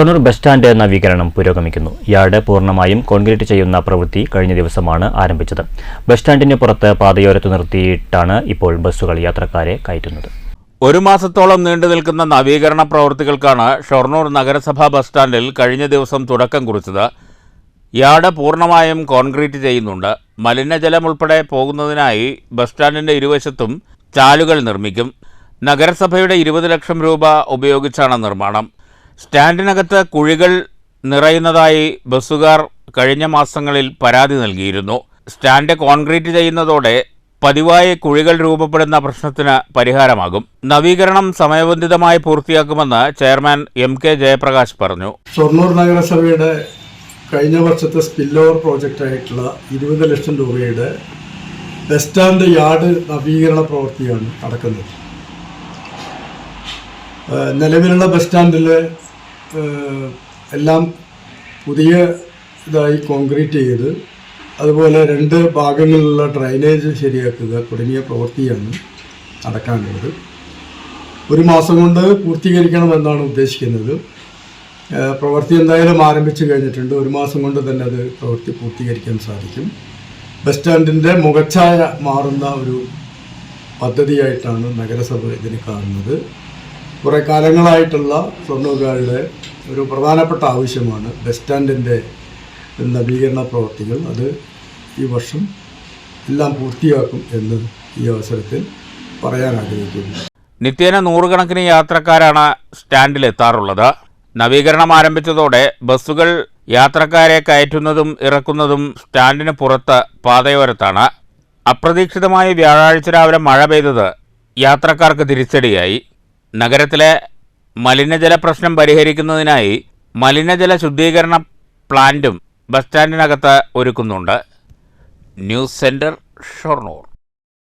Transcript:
Shoranur bus stand നവീകരണം പുരോഗമിക്കുന്നു. Yard പൂർണമായും കോൺക്രീറ്റ് ചെയ്യുന്ന പ്രവൃത്തി കഴിഞ്ഞ ദിവസമാണ് ആരംഭിച്ചത്. ബസ് സ്റ്റാൻഡിന് പുറത്ത് പാതയോരത്ത് നിർത്തിയിട്ടാണ് ഇപ്പോൾ ബസ്സുകൾ യാത്രക്കാരെ കയറ്റുന്നത്. ഒരു മാസത്തോളം നീണ്ടു നിൽക്കുന്ന നവീകരണ പ്രവൃത്തികൾക്കാണ് ഷൊർണൂർ നഗരസഭാ ബസ് സ്റ്റാൻഡിൽ കഴിഞ്ഞ ദിവസം തുടക്കം കുറിച്ചത്. യാർഡ് പൂർണമായും കോൺക്രീറ്റ് ചെയ്യുന്നുണ്ട്. മലിനജലം ഉൾപ്പെടെ പോകുന്നതിനായി ബസ് സ്റ്റാൻഡിന്റെ ഇരുവശത്തും ചാലുകൾ നിർമ്മിക്കും. നഗരസഭയുടെ ഇരുപത് ലക്ഷം രൂപ ഉപയോഗിച്ചാണ് നിർമ്മാണം. സ്റ്റാൻഡിനകത്ത് കുഴികൾ നിറയുന്നതായി ബസ്സുകാർ കഴിഞ്ഞ മാസങ്ങളിൽ പരാതി നൽകിയിരുന്നു. സ്റ്റാൻഡ് കോൺക്രീറ്റ് ചെയ്യുന്നതോടെ പതിവായി കുഴികൾ രൂപപ്പെടുന്ന പ്രശ്നത്തിന് പരിഹാരമാകും. നവീകരണം സമയബന്ധിതമായി പൂർത്തിയാക്കുമെന്ന് ചെയർമാൻ എം കെ ജയപ്രകാശ് പറഞ്ഞു. ഷൊർണൂർ നഗരസഭയുടെ കഴിഞ്ഞ വർഷത്തെ സ്പില്ലോവർ പ്രോജക്റ്റ് ആയിട്ടുള്ള ഇരുപത് ലക്ഷം രൂപയുടെ ബസ് സ്റ്റാൻഡ് യാർഡ് നവീകരണ പ്രവൃത്തിയാണ് നടക്കുന്നത്. നിലവിലുള്ള ബസ് സ്റ്റാൻഡിൽ എല്ലാം പുതിയ ഇതായി കോൺക്രീറ്റ് ചെയ്ത് അതുപോലെ രണ്ട് ഭാഗങ്ങളിലുള്ള ഡ്രൈനേജ് ശരിയാക്കുക തുടങ്ങിയ പ്രവൃത്തിയാണ് നടക്കാനുള്ളത്. ഒരു മാസം കൊണ്ട് പൂർത്തീകരിക്കണമെന്നാണ് ഉദ്ദേശിക്കുന്നത്. പ്രവൃത്തി എന്തായാലും ആരംഭിച്ചു കഴിഞ്ഞിട്ടുണ്ട്. ഒരു മാസം കൊണ്ട് തന്നെ അത് പ്രവൃത്തി പൂർത്തീകരിക്കാൻ സാധിക്കും. ബസ് സ്റ്റാൻഡിന്റെ മുഖച്ഛായ മാറുന്ന ഒരു പദ്ധതിയായിട്ടാണ് നഗരസഭ ഇതിന് കാണുന്നത്. കുറേ കാലങ്ങളായിട്ടുള്ള ഷൊർണൂർകാരുടെ ഒരു പ്രധാനപ്പെട്ട ആവശ്യമാണ് ബസ് സ്റ്റാൻഡിന്റെ നവീകരണ പ്രവൃത്തികൾ അത് ഈ വർഷം എല്ലാം പൂർത്തിയാക്കും എന്ന് ഈ അവസരത്തിൽ പറയാൻ ആഗ്രഹിക്കുന്നു. നിത്യേന നൂറുകണക്കിന് യാത്രക്കാരാണ് സ്റ്റാൻഡിലെത്താറുള്ളത് നവീകരണം ആരംഭിച്ചതോടെ ബസ്സുകൾ യാത്രക്കാരെ കയറ്റുന്നതും ഇറക്കുന്നതും സ്റ്റാൻഡിന് പുറത്ത് പാതയോരത്താണ്. അപ്രതീക്ഷിതമായി വ്യാഴാഴ്ച രാവിലെ മഴ പെയ്തത് യാത്രക്കാർക്ക് തിരിച്ചടിയായി. നഗരത്തിലെ മലിനജല പ്രശ്നം പരിഹരിക്കുന്നതിനായി മലിനജല ശുദ്ധീകരണ പ്ലാന്റും ബസ് സ്റ്റാൻഡിനകത്ത് ഒരുക്കുന്നുണ്ട്. News centre Shoranur.